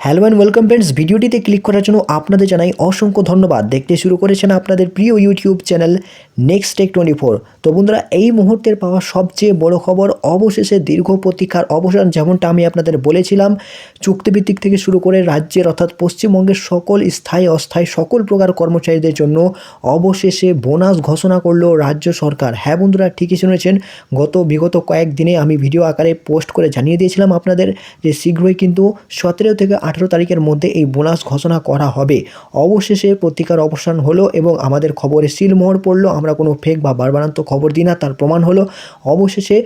Hello and welcome friends ভিডিওটিতে click করার জন্য আপনাদের জানাই অসংখ্য ধন্যবাদ। দেখতে শুরু করেছেন আপনাদের প্রিয় YouTube channel next tech twenty four তো বন্ধুরা, এই মুহূর্তের পাওয়া সবচেয়ে বড় খবর, অবশেষে দীর্ঘ প্রতীক্ষার অবসান, যেমনটা আমি আপনাদের বলেছিলাম, চুক্তিভিত্তিক থেকে শুরু করে রাজ্যের অর্থাৎ পশ্চিমবঙ্গের সকল স্থায়ী, অস্থায়ী, সকল প্রকার কর্মচারীদের জন্য অবশেষে বোনাস ঘোষণা করল রাজ্য সরকার। হ্যাঁ বন্ধুরা, ঠিকই শুনেছেন। গত বিগত কয়েকদিনে আমি ভিডিও আকারে পোস্ট করে জানিয়ে দিয়েছিলাম আপনাদের যে শীঘ্রই কিন্তু সতেরো থেকে আঠেরো তারিখের মধ্যে এই বোনাস ঘোষণা করা হবে। অবশেষে পত্রিকার অবসান হলো এবং আমাদের খবরে সিলমোহর পড়ল। আমরা কোনো ফেক বা বারবারান্ত খবর দিই না, তার প্রমাণ হলো। অবশেষে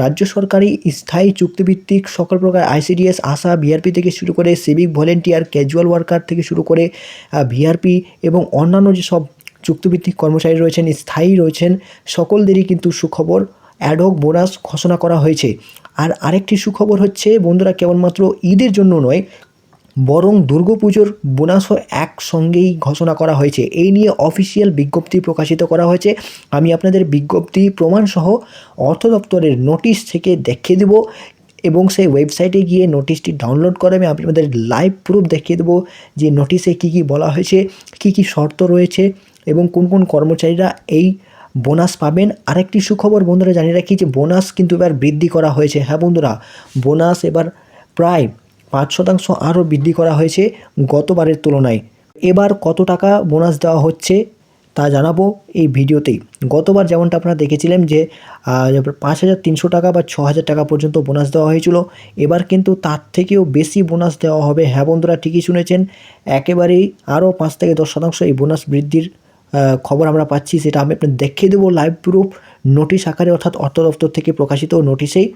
রাজ্য সরকারি স্থায়ী চুক্তিভিত্তিক সকল প্রকার আইসিডিএস, আশা, ভিআরপি থেকে শুরু করে সিভিক ভলেন্টিয়ার ক্যাজুয়াল ওয়ার্কার থেকে শুরু করে ভিআরপি এবং অন্যান্য যেসব চুক্তিভিত্তিক কর্মচারী রয়েছেন, স্থায়ী রয়েছেন, সকলদেরই কিন্তু সুখবর অ্যাডহক বোনাস ঘোষণা করা হয়েছে। আর আরেকটি সুখবর হচ্ছে, বন্ধুরা, কেবলমাত্র ঈদের জন্য নয় বরং দুর্গাপুজোর বোনাসও একসঙ্গেই ঘোষণা করা হয়েছে। এই নিয়ে অফিসিয়াল বিজ্ঞপ্তি প্রকাশিত করা হয়েছে। আমি আপনাদের বিজ্ঞপ্তি প্রমাণসহ অর্থ দপ্তরের নোটিশ থেকে দেখিয়ে দেবো এবং সেই ওয়েবসাইটে গিয়ে নোটিশটি ডাউনলোড করে আমি আপনাদের লাইভ প্রুফ দেখিয়ে দেবো যে নোটিশে কী কী বলা হয়েছে, কী কী শর্ত রয়েছে এবং কোন কোন কর্মচারীরা এই বোনাস পাবেন। আরেকটি সুখবর বন্ধুরা জানিয়ে রাখি যে বোনাস কিন্তু এবার বৃদ্ধি করা হয়েছে। হ্যাঁ বন্ধুরা, বোনাস এবার প্রায় পাঁচ শতাংশ আরও বৃদ্ধি করা হয়েছে গতবারের তুলনায়। এবার কত টাকা বোনাস দেওয়া হচ্ছে তা জানাব এই ভিডিওতেই। গতবার যেমনটা আপনারা দেখেছিলেন যে পাঁচ হাজার তিনশো টাকা বা ছ হাজার টাকা পর্যন্ত বোনাস দেওয়া হয়েছিল। এবার কিন্তু তার থেকেও বেশি বোনাস দেওয়া হবে। হ্যাঁ বন্ধুরা, ঠিকই শুনেছেন। একেবারেই আরও পাঁচ থেকে দশ শতাংশ এই বোনাস বৃদ্ধির খবর আমরা পাচ্ছি। সেটা আমি আপনাদের দেখিয়ে দেবো লাইভ প্রুফ। নোটিশ আকারে অর্থাৎ অর্থ দপ্তর থেকে প্রকাশিত নোটিশেই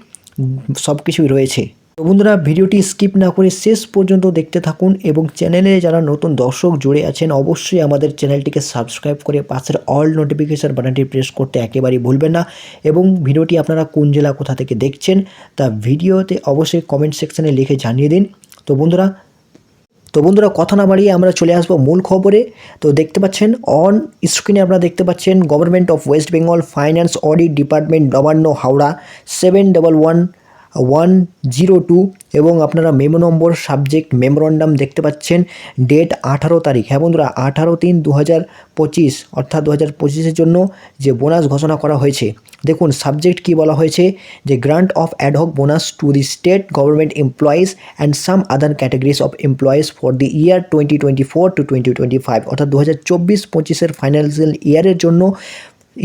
সব কিছুই রয়েছে। তো বন্ধুরা, ভিডিওটি স্কিপ না করে শেষ পর্যন্ত দেখতে থাকুন এবং চ্যানেলে যারা নতুন দর্শক জুড়ে আছেন, অবশ্যই আমাদের চ্যানেলটিকে সাবস্ক্রাইব করে পাশের অল নোটিফিকেশান বাটনটি প্রেস করতে একেবারেই ভুলবেন না এবং ভিডিওটি আপনারা কোন জেলা কোথা থেকে দেখছেন, তা ভিডিওতে অবশ্যই কমেন্ট সেকশানে লিখে জানিয়ে দিন। তো বন্ধুরা তো বন্ধুরা, কথা না বাড়িয়ে আমরা চলে আসব মূল খবরে। তো দেখতে পাচ্ছেন অন স্ক্রিনে আপনারা দেখতে পাচ্ছেন government of West Bengal finance audit department Nabanna Howrah seven double one one zero two এবং আপনারা মেমো নম্বর সাবজেক্ট মেমোরান্ডাম দেখতে পাচ্ছেন। ডেট আঠারো তারিখ। হ্যাঁ বন্ধুরা, আঠারো তিন দু হাজার পঁচিশ, অর্থাৎ দু হাজার পঁচিশের জন্য যে বোনাস ঘোষণা করা হয়েছে। দেখুন সাবজেক্ট কি বলা হয়েছে? যে grant of adhoc bonus to the state government employees and some other categories of employees for the year twenty twenty four to twenty twenty five অর্থাৎ দু হাজার চব্বিশ পঁচিশের ফাইন্যান্সিয়াল ইয়ারের জন্য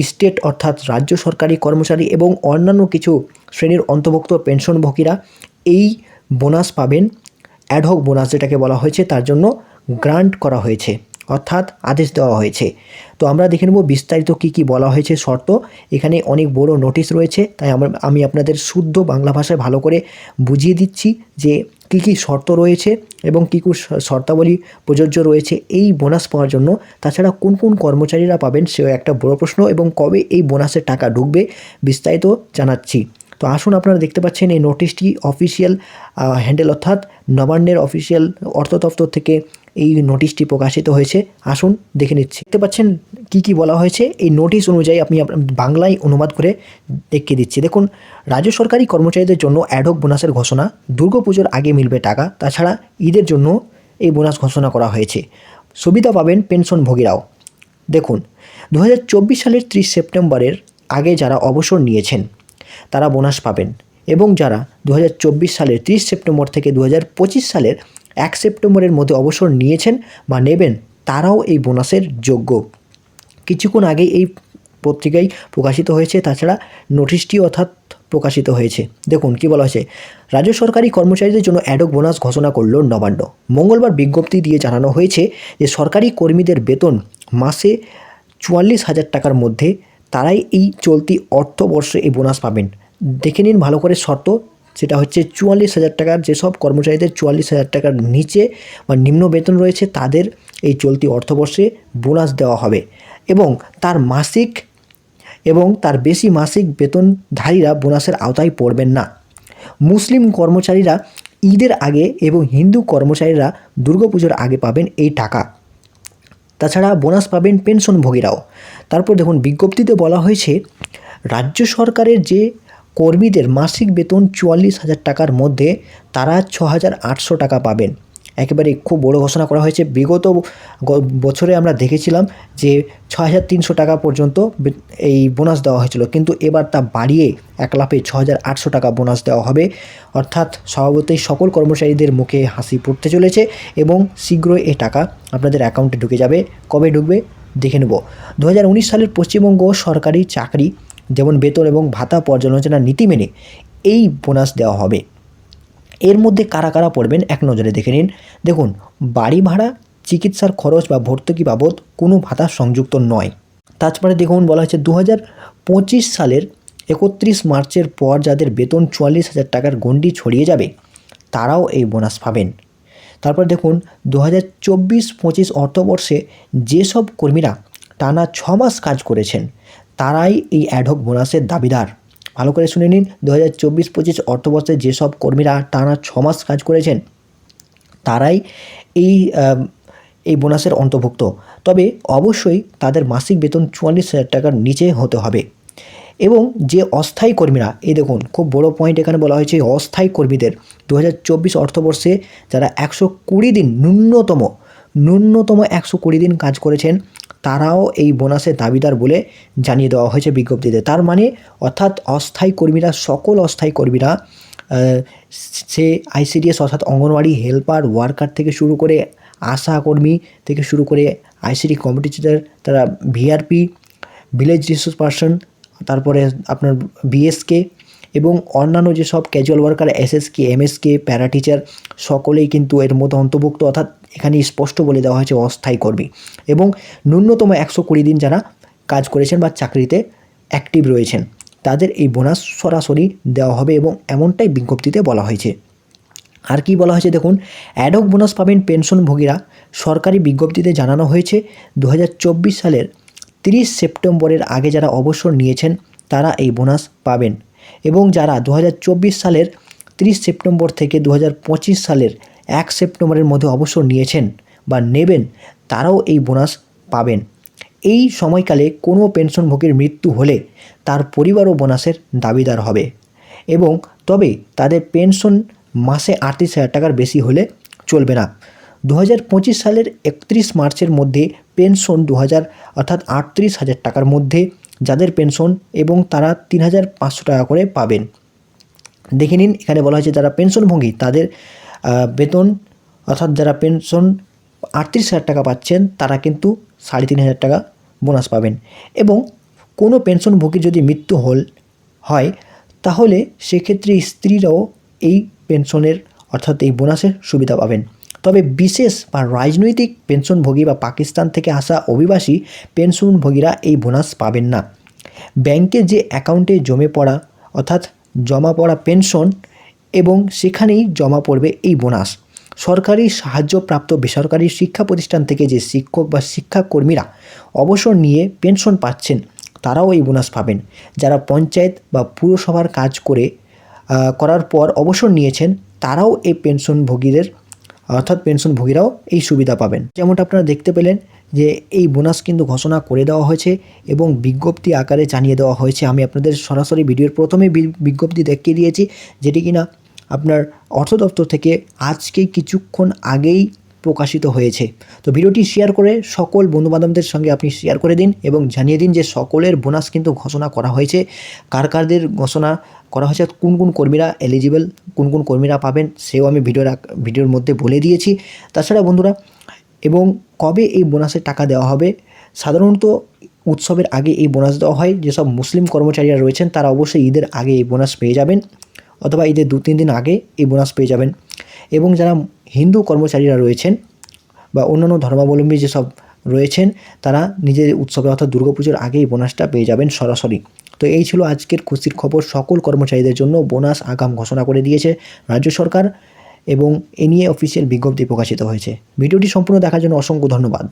স্টেট অর্থাৎ রাজ্য সরকারি কর্মচারী এবং অন্যান্য কিছু শ্রেণির অন্তর্ভুক্ত পেনশনভোগীরা এই বোনাস পাবেন অ্যাডহক বোনাস যেটাকে বলা হয়েছে, তার জন্য গ্রান্ট করা হয়েছে। অর্থাৎ আদেশ দেওয়া হয়েছে। তো আমরা দেখে নেব বিস্তারিত কী কী বলা হয়েছে শর্ত। এখানে অনেক বড় নোটিশ রয়েছে, তাই আমরা, আমি আপনাদের শুদ্ধ বাংলা ভাষায় ভালো করে বুঝিয়ে দিচ্ছি যে কী কী শর্ত রয়েছে এবং কী কী শর্তাবলী প্রযোজ্য রয়েছে এই বোনাস পাওয়ার জন্য। তাছাড়া কোন কোন কর্মচারীরা পাবেন সেও একটা বড় প্রশ্ন এবং কবে এই বোনাসের টাকা ঢুকবে বিস্তারিত জানাচ্ছি। তো আসুন আপনারা দেখতে পাচ্ছেন এই নোটিশটি অফিসিয়াল হ্যান্ডেল অর্থাৎ নবান্নের অফিসিয়াল অর্থ দপ্তর থেকে এই নোটিশটি প্রকাশিত হয়েছে। আসুন দেখে নিচ্ছি। দেখতে পাচ্ছেন কি কি বলা হয়েছে। এই নোটিশ অনুযায়ী আপনি বাংলায় অনুবাদ করে দেখিয়ে দিচ্ছি। দেখুন, রাজ্য সরকারি কর্মচারীদের জন্য অ্যাডহক বোনাসের ঘোষণা দুর্গাপুজোর আগে মিলবে টাকা। তাছাড়া ঈদের জন্য এই বোনাস ঘোষণা করা হয়েছে। সুবিধা পাবেন পেনশনভোগীরাও দেখুন দু হাজার চব্বিশ সালের ত্রিশ সেপ্টেম্বরের আগে যারা অবসর নিয়েছেন, তারা বোনাস পাবেন। এবং যারা দু হাজার চব্বিশ সালের ত্রিশ সেপ্টেম্বর থেকে দু হাজার পঁচিশ সালের এক সেপ্টেম্বরের মধ্যে অবসর নিয়েছেন বা নেবেন, তারাও এই বোনাসের যোগ্য। কিছুক্ষণ আগে এই পত্রিকায় প্রকাশিত হয়েছে, তাছাড়া নোটিশটি অর্থাৎ প্রকাশিত হয়েছে। দেখুন, কি বলা হয়েছে? রাজ্য সরকারি কর্মচারীদের জন্য অ্যাডক বোনাস ঘোষণা করল নবান্ন। মঙ্গলবার বিজ্ঞপ্তি দিয়ে জানানো হয়েছে যে, সরকারি কর্মীদের বেতন মাসে চুয়াল্লিশ হাজার টাকার মধ্যে তারাই এই চলতি অর্থবর্ষে এই বোনাস পাবেন। দেখে নিন ভালো করে শর্ত সেটা হচ্ছে চুয়াল্লিশ হাজার টাকার যেসব কর্মচারীদের চুয়াল্লিশ হাজার টাকার নিচে বা নিম্ন বেতন রয়েছে, তাদের এই চলতি অর্থবর্ষে বোনাস দেওয়া হবে। এবং তার মাসিক এবং তার বেশি মাসিক বেতনধারীরা বোনাসের আওতায় পড়বেন না। মুসলিম কর্মচারীরা ঈদের আগে এবং হিন্দু কর্মচারীরা দুর্গাপুজোর আগে পাবেন এই টাকা। তাছাড়া বোনাস পাবেন পেনশনভোগীরাও। তারপর দেখুন, বিজ্ঞপ্তিতে বলা হয়েছে, রাজ্য সরকারের যে কর্মীদের মাসিক বেতন চুয়াল্লিশ হাজার টাকার মধ্যে তারা ছ হাজার আটশো টাকা পাবেন। একেবারে খুব বড় ঘোষণা করা হয়েছে। বিগত বছরে আমরা দেখেছিলাম যে ছ হাজার তিনশো টাকা পর্যন্ত এই বোনাস দেওয়া হয়েছিল। কিন্তু এবার তা বাড়িয়ে এক লাফে ছ হাজার আটশো টাকা বোনাস দেওয়া হবে। অর্থাৎ স্বভাবতই সকল কর্মচারীদের মুখে হাসি পড়তে চলেছে এবং শীঘ্রই এই টাকা আপনাদের অ্যাকাউন্টে ঢুকে যাবে। কবে ঢুকবে? দেখে নেব। দু হাজার উনিশ সালের পশ্চিমবঙ্গ সরকারি চাকরি যেমন বেতন এবং ভাতা পর্যালোচনার নীতি মেনে এই বোনাস দেওয়া হবে। এর মধ্যে কারা কারা পড়বেন এক নজরে দেখে নিন। দেখুন, বাড়ি ভাড়া, চিকিৎসার খরচ বা ভর্তুকি বাবদ কোনো ভাতা সংযুক্ত নয়। তাছাড়া দেখুন, বলা হয়েছে দু সালের একত্রিশ মার্চের পর যাদের বেতন চুয়াল্লিশ হাজার টাকার গণ্ডি ছড়িয়ে যাবে, তারাও এই বোনাস পাবেন। তারপর দেখুন দু হাজার চব্বিশ পঁচিশ অর্থবর্ষে যেসব কর্মীরা টানা ছ মাস কাজ করেছেন তারাই এই অ্যাডহক বোনাসের দাবিদার। ভালো করে শুনে নিন দু হাজার চব্বিশ পঁচিশ অর্থবর্ষে যেসব কর্মীরা টানা মাস কাজ করেছেন, তারাই এই এই বোনাসের অন্তর্ভুক্ত। তবে অবশ্যই তাদের মাসিক বেতন চুয়াল্লিশ হাজার টাকার নিচে হতে হবে। এবং যে অস্থায়ী কর্মীরা, এই দেখুন, খুব বড় পয়েন্ট এখানে বলা হয়েছে অস্থায়ী কর্মীদের দু হাজার চব্বিশ অর্থবর্ষে যারা একশো কুড়ি দিন ন্যূনতম ন্যূনতম একশো কুড়ি দিন কাজ করেছেন তারাও এই বোনাসের দাবিদার বলে জানিয়ে দেওয়া হয়েছে বিজ্ঞপ্তিতে। তার মানে অর্থাৎ অস্থায়ী কর্মীরা, সকল অস্থায়ী কর্মীরা সে আইসিডিএস অর্থাৎ অঙ্গনওয়াড়ি হেল্পার, ওয়ার্কার থেকে শুরু করে আশা কর্মী থেকে শুরু করে আইসিডি কম্পিটিটার, তারা ভিআরপি, ভিলেজ রিসোর্স পার্সন, তারপরে আপনার বিএসকে এবং অন্যান্য যেসব casual worker, SSK, MSK para teacher সকলেই কিন্তু এর মধ্যে অন্তর্ভুক্ত। অর্থাৎ এখানে স্পষ্ট বলে দেওয়া হয়েছে অস্থায়ী কর্মী। এবং ন্যূনতম একশো কুড়ি দিন যারা কাজ করেছেন বা চাকরিতে অ্যাক্টিভ রয়েছেন, তাদের এই বোনাস সরাসরি দেওয়া হবে এবং এমনটাই বিজ্ঞপ্তিতে বলা হয়েছে। আর কি বলা হয়েছে দেখুন অ্যাডক বোনাস পাবেন পেনশনভোগীরা। সরকারি বিজ্ঞপ্তিতে জানানো হয়েছে দু হাজার চব্বিশ সালের তিরিশ সেপ্টেম্বরের আগে যারা অবসর নিয়েছেন, তারা এই বোনাস পাবেন। এবং যারা দু হাজার চব্বিশ সালের তিরিশ সেপ্টেম্বর থেকে দু হাজার পঁচিশ সালের এক সেপ্টেম্বরের মধ্যে অবসর নিয়েছেন বা নেবেন, তারাও এই বোনাস পাবেন। এই সময়কালে কোনো পেনশনভোগীর মৃত্যু হলে তার পরিবারও বোনাসের দাবিদার হবে এবং তবে তাদের পেনশন মাসে আটত্রিশ হাজার টাকার বেশি হলে চলবে না। দু হাজার পঁচিশ সালের একত্রিশ মার্চের মধ্যে পেনশন দু হাজার অর্থাৎ আটত্রিশ হাজার টাকার মধ্যে যাদের পেনশন এবং তারা তিন হাজার পাঁচশো টাকা করে পাবেন। দেখে নিন, এখানে বলা হয়েছে যারা পেনশনভোগী তাদের বেতন, অর্থাৎ যারা পেনশন আটত্রিশ হাজার টাকা পাচ্ছেন, তারা কিন্তু সাড়ে তিন হাজার টাকা বোনাস পাবেন। এবং কোনো পেনশনভোগীর যদি মৃত্যু হল, হয়, তাহলে সেক্ষেত্রে স্ত্রীরাও এই পেনশনের অর্থাৎ এই বোনাসের সুবিধা পাবেন। তবে বিশেষ বা রাজনৈতিক পেনশনভোগী বা পাকিস্তান থেকে আসা অভিবাসী পেনশনভোগীরা এই বোনাস পাবেন না। ব্যাংকে যে অ্যাকাউন্টে জমে পড়া, অর্থাৎ জমা পড়া পেনশন এবং সেখানেই জমা পড়বে এই বোনাস। সরকারি সাহায্যপ্রাপ্ত বেসরকারি শিক্ষা প্রতিষ্ঠান থেকে যে শিক্ষক বা শিক্ষাকর্মীরা অবসর নিয়ে পেনশন পাচ্ছেন, তারাও এই বোনাস পাবেন। যারা পঞ্চায়েত বা পুরসভার কাজ করে করার পর অবসর নিয়েছেন, তারাও এই পেনশনভোগীদের অর্থাৎ পেনশনভোগীরাও এই সুবিধা পাবেন। যেমনটা আপনারা দেখতে পেলেন যে এই বোনাস কিন্তু ঘোষণা করে দেওয়া হয়েছে এবং বিজ্ঞপ্তি আকারে জানিয়ে দেওয়া হয়েছে। আমি আপনাদের সরাসরি ভিডিওর প্রথমে বিজ্ঞপ্তি দেখিয়ে দিয়েছি যেটি কিনা আপনার অর্থ দপ্তর থেকে আজকে কিছুক্ষণ আগেই প্রকাশিত হয়েছে। তো ভিডিওটি শেয়ার করে সকল বন্ধুবান্ধবদের সঙ্গে আপনি শেয়ার করে দিন এবং জানিয়ে দিন যে সকলের বোনাস কিন্তু ঘোষণা করা হয়েছে। কার কারদের ঘোষণা করা হয়েছে, কোন কোন কর্মীরা এলিজিবল কোন কোন কর্মীরা পাবেন, সেও আমি ভিডিওর ভিডিওর মধ্যে বলে দিয়েছি। তাছাড়া বন্ধুরা, এবং কবে এই বোনাসের টাকা দেওয়া হবে? সাধারণত উৎসবের আগে এই বোনাস দেওয়া হয়। যেসব মুসলিম কর্মচারীরা রয়েছেন, তারা অবশ্যই ঈদের আগে এই বোনাস পেয়ে যাবেন অথবা ঈদের দু তিন দিন আগে এই বোনাস পেয়ে যাবেন। এবং যারা হিন্দু কর্মচারীরা রয়েছেন বা অন্যান্য ধর্মাবলম্বী যেসব রয়েছেন, তারা নিজের উৎসবে অর্থাৎ দুর্গাপুজোর আগেই বোনাসটা পেয়ে যাবেন সরাসরি। তো এই ছিল আজকের খুশির খবর। সকল কর্মচারীদের জন্য বোনাস আগাম ঘোষণা করে দিয়েছে রাজ্য সরকার এবং এ নিয়ে অফিসিয়াল বিজ্ঞপ্তি প্রকাশিত হয়েছে। ভিডিওটি সম্পূর্ণ দেখার জন্য অসংখ্য ধন্যবাদ।